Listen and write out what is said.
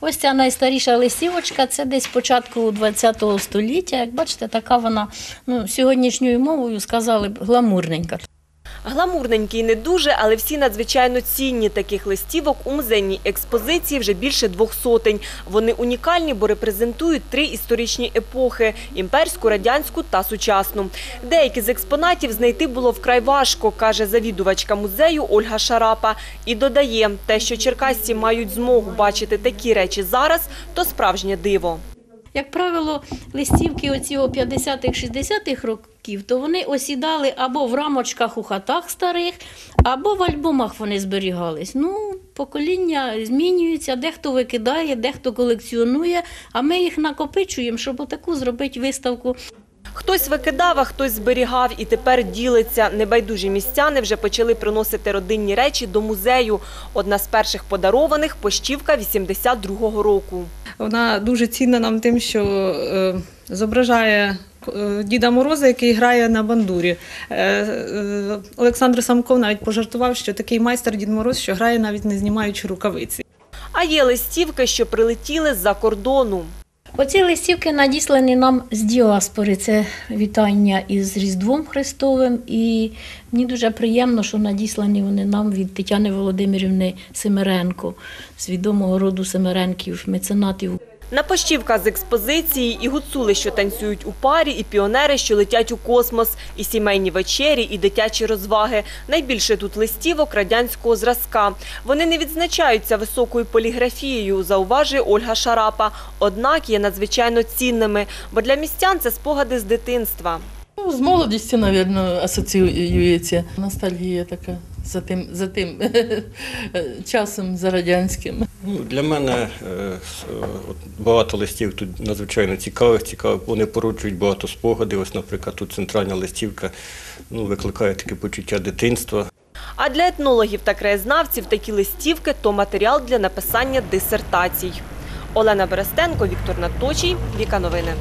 Ось ця найстаріша листівочка, це десь початку ХХ століття. Як бачите, така вона ну, сьогоднішньою мовою сказали б гламурненька. Гламурненький не дуже, але всі надзвичайно цінні. Таких листівок у музейній експозиції вже більше двох сотень. Вони унікальні, бо репрезентують три історичні епохи – імперську, радянську та сучасну. Деякі з експонатів знайти було вкрай важко, каже завідувачка музею Ольга Шарапа. І додає, те, що черкасці мають змогу бачити такі речі зараз, то справжнє диво. Як правило, листівки оцього 50-х, 60-х років, то вони осідали або в рамочках у хатах старих, або в альбомах вони зберігались. Ну, покоління змінюються, дехто викидає, дехто колекціонує, а ми їх накопичуємо, щоб отаку зробити виставку. Хтось викидав, а хтось зберігав і тепер ділиться. Небайдужі містяни вже почали приносити родинні речі до музею. Одна з перших подарованих – пощівка 82-го року. Вона дуже цінна нам тим, що е, зображає е, Діда Мороза, який грає на бандурі. Е, Олександр Самков навіть пожартував, що такий майстер Дід Мороз, що грає навіть не знімаючи рукавиці. А є листівки, що прилетіли з-за кордону. Оці листівки надіслані нам з діаспори. Це вітання із Різдвом Христовим. І мені дуже приємно, що надіслані вони нам від Тетяни Володимирівни Семеренко, з відомого роду Семеренків, меценатів. На пощівка з експозиції і гуцули, що танцюють у парі, і піонери, що летять у космос, і сімейні вечері, і дитячі розваги. Найбільше тут листівок радянського зразка. Вони не відзначаються високою поліграфією, зауважує Ольга Шарапа. Однак є надзвичайно цінними, бо для містян це спогади з дитинства. Ну, з молодістю, мабуть, асоціюється. Ностальгія така за тим, за тим часом, за радянським. Ну, для мене е, е, от багато листів тут надзвичайно цікавих, цікавих. Вони породжують багато спогадів. Ось, наприклад, тут центральна листівка ну, викликає таке почуття дитинства. А для етнологів та краєзнавців такі листівки – то матеріал для написання дисертацій. Олена Берестенко, Віктор Наточій, Віка Новини.